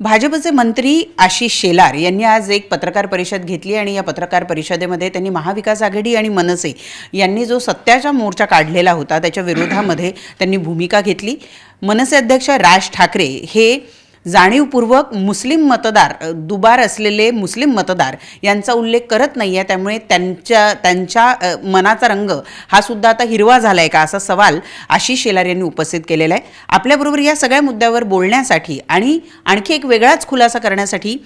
भाजपचे मंत्री आशिष शेलार यांनी आज एक पत्रकार परिषद घेतली आणि या पत्रकार परिषदेमध्ये त्यांनी महाविकास आघाडी आणि मनसे यांनी जो सत्याचा मोर्चा काढलेला होता त्याच्या विरोधामध्ये त्यांनी भूमिका घेतली. मनसे अध्यक्ष राज ठाकरे हे जाणीवपूर्वक मुस्लिम मतदार दुबार असलेले मुस्लिम मतदार यांचा उल्लेख करत नाही आहे त्यामुळे त्यांच्या त्यांच्या मनाचा रंग हा सुद्धा आता हिरवा झाला आहे का असा सवाल आशिष शेलार यांनी उपस्थित केलेला आहे आपल्याबरोबर या सगळ्या मुद्द्यावर बोलण्यासाठी आणि आणखी एक वेगळाच खुलासा करण्यासाठी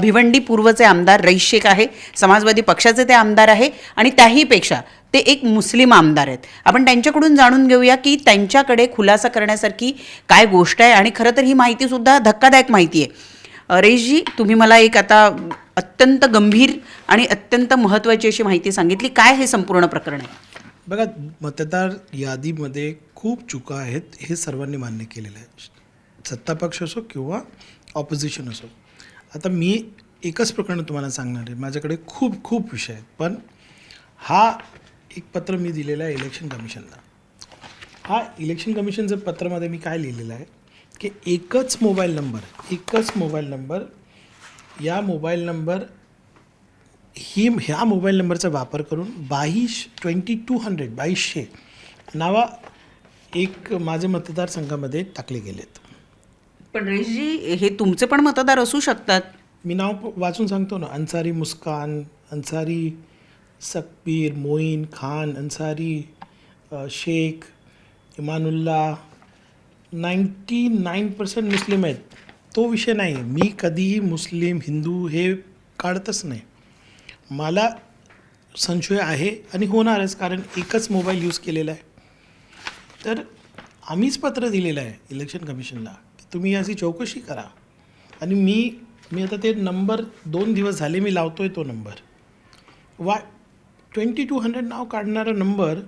भिवंडी पूर्वचे आमदार रईस शेख आहे. समाजवादी पक्षाचे ते आमदार आहे आणि त्याहीपेक्षा ते एक मुस्लिम आमदार आहेत. आपण त्यांच्याकडून जाणून घेऊया की त्यांच्याकडे खुलासा करण्यासारखी काय गोष्ट आहे आणि खरं तर ही माहितीसुद्धा धक्कादायक माहिती आहे. रेशजी तुम्ही मला एक आता अत्यंत गंभीर आणि अत्यंत महत्त्वाची अशी माहिती सांगितली. काय हे संपूर्ण प्रकरण आहे? बघा मतदार यादीमध्ये खूप चुका आहेत हे सर्वांनी मान्य केलेलं आहे. सत्तापक्ष असो किंवा ऑपोजिशन असो. आता मी एकच प्रकरण तुम्हाला सांगणार आहे. माझ्याकडे खूप खूप विषय आहेत. पण हा एक पत्र मी दिलेलं आहे इलेक्शन कमिशनला. हा इलेक्शन कमिशनचं पत्रामध्ये मी काय लिहिलेलं आहे? की एकच मोबाईल नंबर एकच मोबाईल नंबर या मोबाईल नंबर ही ह्या मोबाईल नंबरचा वापर करून बाईश ट्वेंटी टू हंड्रेड बाईसशे नावा एक माझे मतदारसंघामध्ये टाकले गेलेत. पण रईसजी हे तुमचे पण मतदार असू शकतात. मी नाव वाचून सांगतो ना Ansari Muskan Ansari Sakbir Moin Khan Ansari Shaikh Imanulla ninety nine percent Muslim आहेत. तो विषय नाही. आहे मी कधीही मुस्लिम हिंदू हे काढतच नाही. मला संशय आहे आणि होणारच कारण एकच मोबाईल यूज केलेला आहे. तर आम्हीच पत्र दिलेलं आहे इलेक्शन कमिशनला की तुम्ही याची चौकशी करा. आणि मी मी आता ते नंबर दोन दिवस झाले मी लावतो आहे तो नंबर वा ट्वेंटी टू हंड्रेड नाव काढणारा नंबर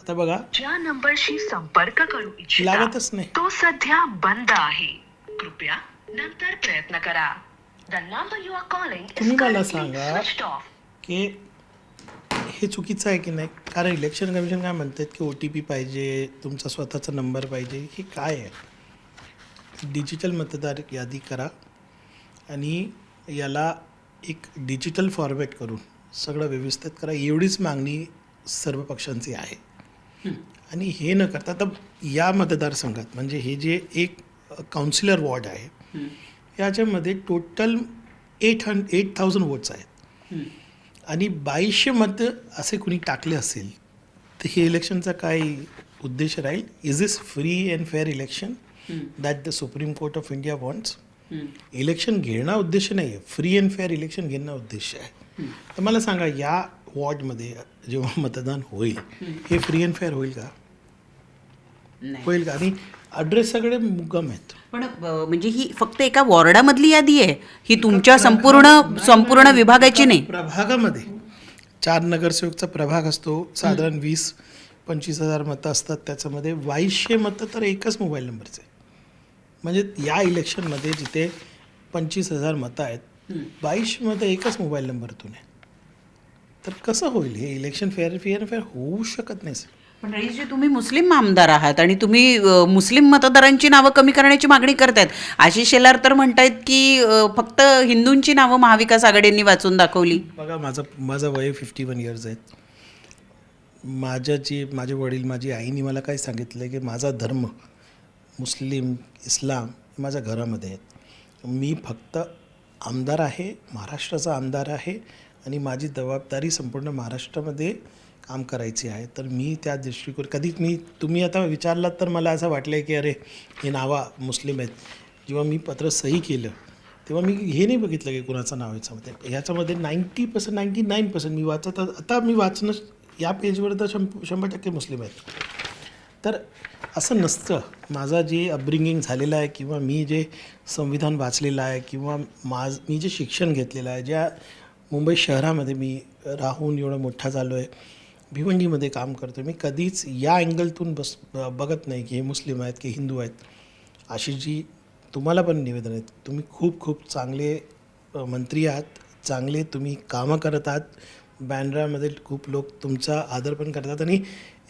आता बघा. ज्या नंबरशी संपर्क करू इच्छिता लागतच नाही. तो सध्या बंद आहे. कृपया नंतर प्रयत्न करा. The number you are calling तुम्ही मला सांगा. की हे चुकीचं आहे की नाही? कारण इलेक्शन कमिशन काय म्हणतात की ओ टी पी पाहिजे तुमचा स्वतःचा नंबर पाहिजे हे काय आहे? डिजिटल मतदार यादी करा आणि याला एक डिजिटल फॉर्मॅट करून सगळं व्यवस्थित करा एवढीच मागणी सर्व पक्षांची आहे. आणि हे न करता तर या मतदारसंघात म्हणजे हे जे एक काउन्सिलर वॉर्ड आहे याच्यामध्ये total eight hundred eight thousand votes आहेत. आणि बाईसशे मत असे कुणी टाकले असेल तर हे इलेक्शनचा काय उद्देश राहील? Is is free and fair election that the supreme court of India wants election घेणं उद्देश नाही आहे फ्री अँड फेअर इलेक्शन घेणं उद्देश आहे. तर मला सांगा या वॉर्डमध्ये जेव्हा मतदान होईल हे फ्री अँड फेअर होईल का? होईल का? आणि ॲड्रेस सगळे मुगम आहेत. पण म्हणजे ही फक्त एका वॉर्डामधली यादी आहे? ही तुमच्या संपूर्ण संपूर्ण विभागाची नाही? प्रभागामध्ये. चार नगरसेवकचा प्रभाग असतो. साधारण वीस पंचवीस हजार मतं असतात. त्याच्यामध्ये बाईसशे मतं तर एकच मोबाईल नंबरचे म्हणजे या इलेक्शनमध्ये जिथे पंचवीस हजार मतं आहेत बाईसशे मतं एकच मोबाईल नंबरतून आहे. तर कसं होईल? हे इलेक्शन फेअर फेअर फेअर होऊ शकत नाही सर पण रईसजी तुम्ही मुस्लिम आमदार आहात आणि तुम्ही मुस्लिम मतदारांची नावं कमी करण्याची मागणी करतायत आशिष शेलार तर म्हणतायत की फक्त हिंदूंची नावं महाविकास आघाडींनी वाचून दाखवली. बघा माझं माझं वय फिफ्टी वन इयर्स आहेत माझ्या जी माझे वडील माझी आईने मला काय सांगितलं की माझा धर्म मुस्लिम इस्लाम हे माझ्या घरामध्ये आहेत. मी फक्त आमदार आहे महाराष्ट्राचा आमदार आहे आणि माझी जबाबदारी संपूर्ण महाराष्ट्रामध्ये काम करायची आहे. तर मी त्या दृष्टिकोन कधीच मी तुम्ही आता विचारलात तर मला असं वाटलं आहे की अरे हे नावा मुस्लिम आहेत. जेव्हा मी पत्र सही केलं तेव्हा मी हे नाही बघितलं की कुणाचं नाव याच्यामध्ये. ह्याच्यामध्ये ninety percent ninety nine percent मी वाचत आता मी वाचणं या पेजवर तर शं शंभर टक्के मुस्लिम आहेत. तर असं नसतं. माझा जे अपब्रिंगिंग झालेलं आहे किंवा मी जे संविधान वाचलेलं आहे किंवा माझ मी जे शिक्षण घेतलेलं आहे ज्या मुंबई शहरामध्ये मी राहून एवढं मोठा झालो आहे भिवंडीमध्ये काम करतो मी कधीच या अँगलतून बस बघत नाही की हे मुस्लिम आहेत की हिंदू आहेत. अशी जी तुम्हाला पण निवेदन आहेत तुम्ही खूप खूप चांगले मंत्री आहात चांगले तुम्ही कामं करत आहात बँड्रामध्ये खूप लोक तुमचा आदर पण करतात आणि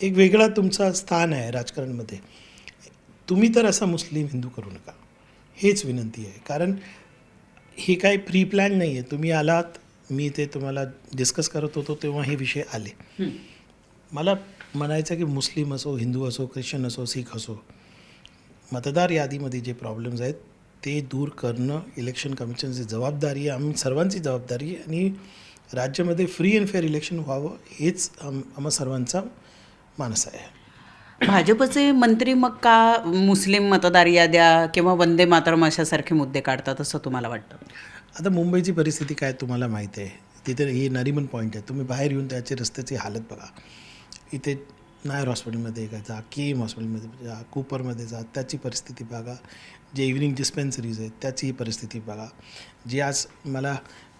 एक वेगळा तुमचा स्थान आहे राजकारणमध्ये. तुम्ही तर असा मुस्लिम हिंदू करू नका. हेच विनंती आहे. कारण ही काय प्री प्लॅन नाही आहे तुम्ही आलात मी ते तुम्हाला डिस्कस करत होतो तेव्हा हे विषय आले. मला म्हणायचं की मुस्लिम असो हिंदू असो ख्रिश्चन असो सीख असो मतदार यादीमध्ये जे प्रॉब्लेम्स आहेत ते दूर करणं इलेक्शन कमिशनची जबाबदारी आहे. आम्ही सर्वांची जबाबदारी आहे. आणि राज्यामध्ये फ्री अँड फेअर इलेक्शन व्हावं हेच आम आम्हा सर्वांचा मानस आहे. भाजपचे मंत्री मग का मुस्लिम मतदार याद्या किंवा वंदे मातरम अशासारखे मुद्दे काढतात असं तुम्हाला वाटतं? आता मुंबईची परिस्थिती काय तुम्हाला माहिती आहे? तिथे ही नरिमन पॉईंट आहे. तुम्ही बाहेर येऊन त्याची रस्त्याची हालत बघा. इथे नायर हॉस्पिटलमध्ये का जा के एम हॉस्पिटलमध्ये जा कूपरमध्ये जा त्याची परिस्थिती बघा. जे इव्हिनिंग डिस्पेन्सरीज आहेत त्याची परिस्थिती बघा. जी आज मला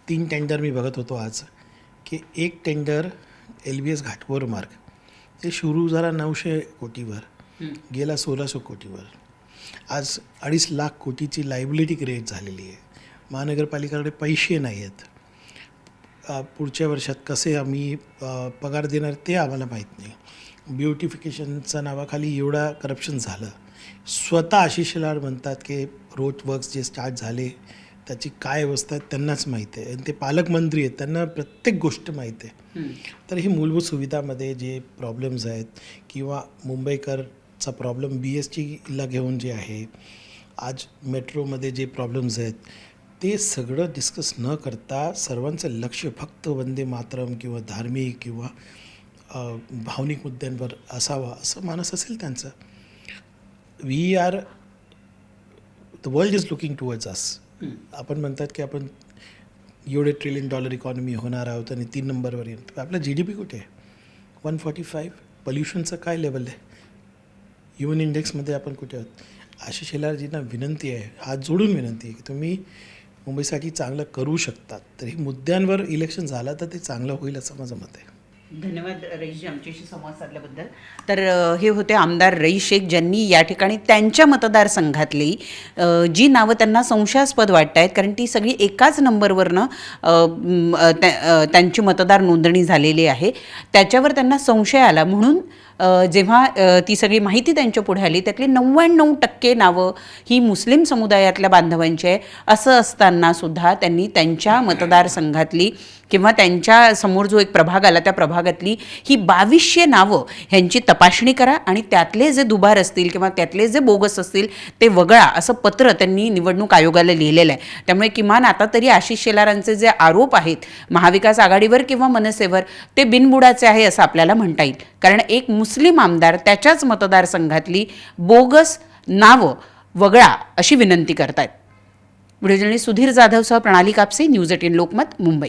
तीन टेंडर मी बघत होतो आज की एक tender L B S Ghatkopar मार्ग. ते सुरू झाला नऊशे कोटीवर. गेला सोळाशे कोटीवर. आज अडीच लाख कोटीची लायबिलिटी क्रिएट झालेली आहे. महानगरपालिकेकडे पैसे नाही आहेत पुढच्या वर्षात कसे आम्ही पगार देणार ते आम्हाला माहीत नाही. ब्युटिफिकेशनच्या नावाखाली एवढा करप्शन झालं. स्वतः आशिष शेलार म्हणतात की रोड वर्क्स जे स्टार्ट झाले त्याची काय अवस्था आहे त्यांनाच माहीत आहे. आणि ते पालकमंत्री आहेत त्यांना प्रत्येक गोष्ट माहीत आहे. तर हे मूलभूत सुविधामध्ये जे प्रॉब्लेम्स आहेत किंवा मुंबईकरचा प्रॉब्लेम बी एस टीला घेऊन जे आहे आज मेट्रोमध्ये जे प्रॉब्लेम्स आहेत ते सगळं डिस्कस न करता सर्वांचं लक्ष फक्त वंदे मातरम किंवा धार्मिक किंवा भावनिक मुद्द्यांवर असावा असं मानस असेल त्यांचं. We are the world is looking towards us आपण म्हणतात की आपण एवढे ट्रिलियन डॉलर इकॉनॉमी होणार आहोत आणि तीन नंबरवर येणार आपला जी डी पी कुठे आहे? वन फॉर्टी फाईव्ह पल्युशनचं काय लेवल आहे? ह्युमन इंडेक्समध्ये आपण कुठे आहोत? आशिष शेलारजींना विनंती आहे हात जोडून विनंती आहे की तुम्ही मुंबईसाठी चांगलं करू शकतात. तर हे मुद्द्यांवर इलेक्शन झालं तर ते चांगलं होईल असं माझं मत आहे. धन्यवाद रईश आमच्याशी संवाद साधल्याबद्दल. तर हे होते आमदार रईश शेख ज्यांनी या ठिकाणी त्यांच्या मतदारसंघातली जी नावं त्यांना संशयास्पद वाटत आहेत कारण ती सगळी एकाच नंबरवरनं त्या- त्यांची मतदार नोंदणी झालेली आहे. त्याच्यावर त्यांना संशय आला. म्हणून जेव्हा ती सगळी माहिती त्यांच्या पुढे आली त्यातली नव्याण्णव टक्के नावं ही मुस्लिम समुदायातल्या बांधवांची आहे. असं असताना सुद्धा त्यांनी त्यांच्या मतदारसंघातली किंवा त्यांच्यासमोर जो एक प्रभाग आला त्या प्रभागातली ही बावीसशे नावं ह्यांची तपासणी करा आणि त्यातले जे दुबार असतील किंवा त्यातले जे बोगस असतील ते वगळा असं पत्र त्यांनी निवडणूक आयोगाला लिहिलेलं आहे. त्यामुळे किमान आता तरी आशिष शेलारांचे जे आरोप आहेत महाविकास आघाडीवर किंवा मनसेवर ते बिनबुडाचे आहे असं आपल्याला म्हणता येईल. कारण एक मुस्लिम मुस्लिम आमदार त्याच्याच मतदारसंघातली बोगस नावं वगळा अशी विनंती करतायत. व्हिडिओ सुधीर जाधवसह प्रणाली कापसे न्यूज एटीन लोकमत मुंबई.